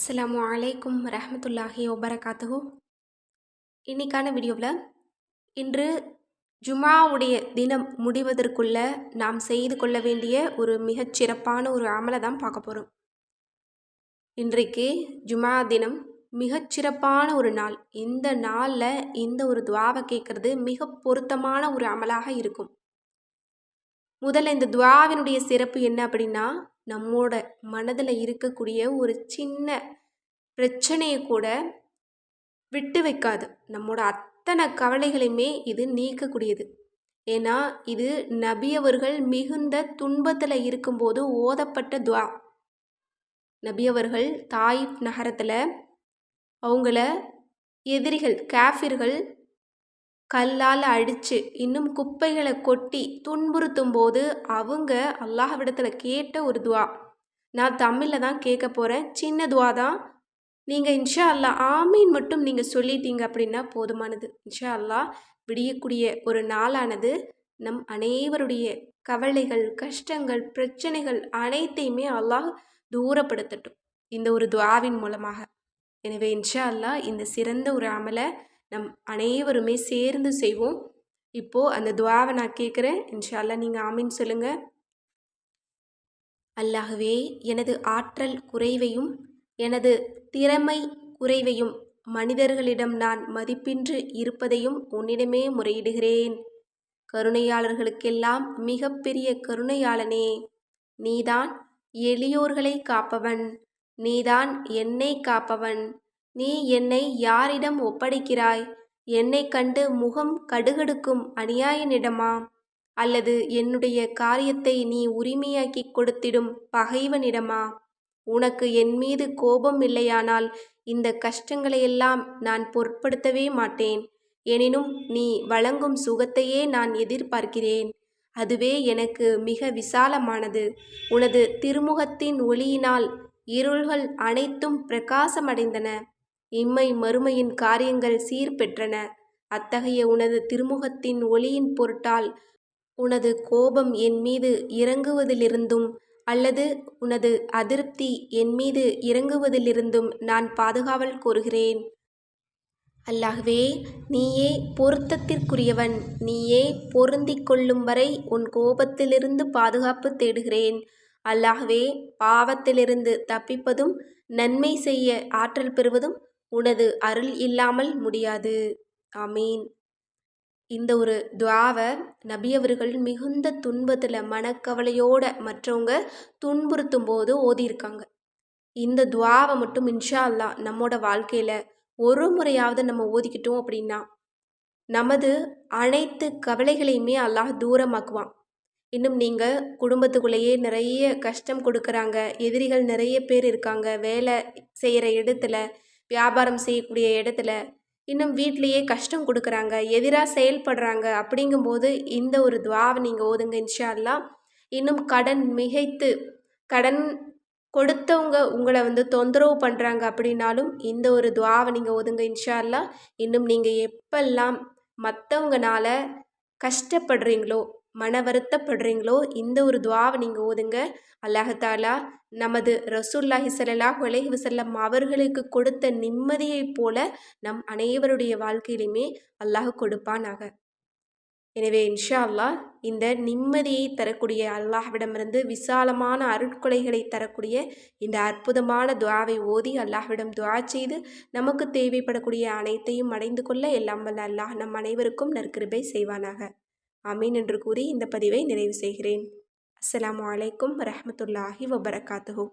அஸ்லாம் அலைக்கும் ரஹமத்துல்லாஹி ஒபரகாத்துஹு இன்னைக்கான வீடியோவில் இன்று ஜுமாவுடைய தினம் முடிவதற்குள்ள நாம் செய்து கொள்ள வேண்டிய ஒரு மிகச்சிறப்பான ஒரு அமலை தான் பார்க்க போகிறோம் இன்றைக்கு ஜுமா தினம் மிகச்சிறப்பான ஒரு நாள். இந்த நாளில் இந்த ஒரு துவாவை கேட்குறது மிக பொருத்தமான ஒரு அமலாக இருக்கும். முதல்ல இந்த துவாவினுடைய சிறப்பு என்ன அப்படின்னா நம்மோட மனதில் இருக்கக்கூடிய ஒரு சின்ன பிரச்சனையை கூட விட்டு வைக்காது. நம்மோட அத்தனை கவலைகளையுமே இது நீக்கக்கூடியது. ஏன்னா இது நபியவர்கள் மிகுந்த துன்பத்தில் இருக்கும்போது ஓதப்பட்ட துவா. நபியவர்கள் தாயிப் நகரத்தில் அவங்கள எதிரிகள் காஃபிர்கள் கல்லால் அடித்து இன்னும் குப்பைகளை கொட்டி துன்புறுத்தும் போது அவங்க அல்லாஹ்விடத்தில் கேட்ட ஒரு துவா. நான் தமிழில் தான் கேட்க போகிறேன் சின்ன துவா தான். நீங்கள் இன்ஷா அல்லா ஆமீன் மட்டும் நீங்கள் சொல்லிட்டீங்க அப்படின்னா போதுமானது. இன்ஷா அல்லா விடியக்கூடிய ஒரு நாளானது நம் அனைவருடைய கவலைகள் கஷ்டங்கள் பிரச்சனைகள் அனைத்தையுமே அல்லாஹ் தூரப்படுத்தட்டும். இந்த ஒரு துவாவின் மூலமாக. எனவே இன்ஷா அல்லா இந்த சிறந்த ஒரு அமலை நம் அனைவருமே சேர்ந்து செய்வோம். இப்போது அந்த துவாவை நான் கேட்குறேன். இன்ஷால்லா நீங்கள் ஆமின்னு சொல்லுங்கள் அல்லாகவே எனது ஆற்றல் குறைவையும் எனது திறமை குறைவையும் மனிதர்களிடம் நான் மதிப்பின்றி இருப்பதையும் உன்னிடமே முறையிடுகிறேன். கருணையாளர்களுக்கெல்லாம் மிகப்பெரிய கருணையாளனே. நீதான் எளியோர்களை காப்பவன். நீதான் என்னை காப்பவன். நீ என்னை யாரிடம் ஒப்படைக்கிறாய்? என்னை கண்டு முகம் கடுகடுக்கும் அநியாயனிடமா? அல்லது என்னுடைய காரியத்தை நீ உரிமையாக்கி கொடுத்திடும் பகைவனிடமா? உனக்கு என் மீது கோபம் இல்லையானால் இந்த கஷ்டங்களையெல்லாம் நான் பொருட்படுத்தவே மாட்டேன். எனினும் நீ வழங்கும் சுகத்தையே நான் எதிர்பார்க்கிறேன். அதுவே எனக்கு மிக விசாலமானது. உனது திருமுகத்தின் ஒளியினால் இருள்கள் அனைத்தும் பிரகாசமடைந்தன. இம்மை மறுமையின் காரியங்கள் சீர் பெற்றன அத்தகைய உனது திருமுகத்தின் ஒளியின் பொருட்டால் உனது கோபம் என் மீது இறங்குவதிலிருந்தும் அல்லது உனது அதிருப்தி என் மீது இறங்குவதிலிருந்தும் நான் பாதுகாவல் கோருகிறேன். அல்லாகவே நீயே பொருத்தத்திற்குரியவன். நீயே பொருந்திக் கொள்ளும் வரை உன் கோபத்திலிருந்து பாதுகாப்பு தேடுகிறேன். அல்லாகவே பாவத்திலிருந்து தப்பிப்பதும் நன்மை செய்ய ஆற்றல் பெறுவதும் உனது அருள் இல்லாமல் முடியாது. ஆமீன். இந்த ஒரு துவாவை நபியவர்கள் மிகுந்த துன்பத்தில் மனக்கவலையோட மற்றவங்க துன்புறுத்தும் போது ஓதியிருக்காங்க. இந்த துவாவை மட்டும் இன்ஷா அல்லா நம்மோட வாழ்க்கையில் ஒரு முறையாவது நம்ம ஓதிக்கிட்டோம் அப்படின்னா நமது அனைத்து கவலைகளையுமே அல்லாஹ் தூரமாக்குவான். இன்னும் நீங்கள் குடும்பத்துக்குள்ளேயே நிறைய கஷ்டம் கொடுக்குறாங்க எதிரிகள் நிறைய பேர் இருக்காங்க வேலை செய்கிற இடத்துல வியாபாரம் செய்யக்கூடிய இடத்துல இன்னும் வீட்லேயே கஷ்டம் கொடுக்குறாங்க எதிராக செயல்படுறாங்க அப்படிங்கும்போது இந்த ஒரு துவாவை நீங்கள் ஓதுங்க இன்ஷா இன்னும் கடன் மிகைத்து கடன் கொடுத்தவங்க உங்களை வந்து தொந்தரவு பண்ணுறாங்க அப்படின்னாலும் இந்த ஒரு துவாவை நீங்கள் ஓதுங்க இன்ஷால்லா இன்னும் நீங்கள் எப்பெல்லாம் மற்றவங்கனால கஷ்டப்படுறீங்களோ மன வருத்தப்படுறீங்களோ? இந்த ஒரு துவாவை நீங்கள் ஓதுங்க. அல்லாஹாலா நமது ரசூல்லாஹி சல்லாஹ் உலகி வசல்லம் அவர்களுக்கு கொடுத்த நிம்மதியைப் போல நம் அனைவருடைய வாழ்க்கையிலுமே அல்லாஹ் கொடுப்பானாக. எனவே இன்ஷா அல்லாஹ் இந்த நிம்மதியை தரக்கூடிய அல்லாஹ்விடமிருந்து விசாலமான அருட்கொலைகளை தரக்கூடிய இந்த அற்புதமான துவாவை ஓதி அல்லாஹ்விடம் துவா செய்து நமக்கு தேவைப்படக்கூடிய அனைத்தையும் அடைந்து கொள்ள எல்லாம் வல்ல அல்லாஹ் நம் அனைவருக்கும் நற்கிருபை செய்வானாக. அமீன் என்று கூறி இந்த பதிவை நிறைவு செய்கிறேன். அஸ்லாம் வலைக்கம் வரமத்துல்லாஹி வபரகாத்துஹூ.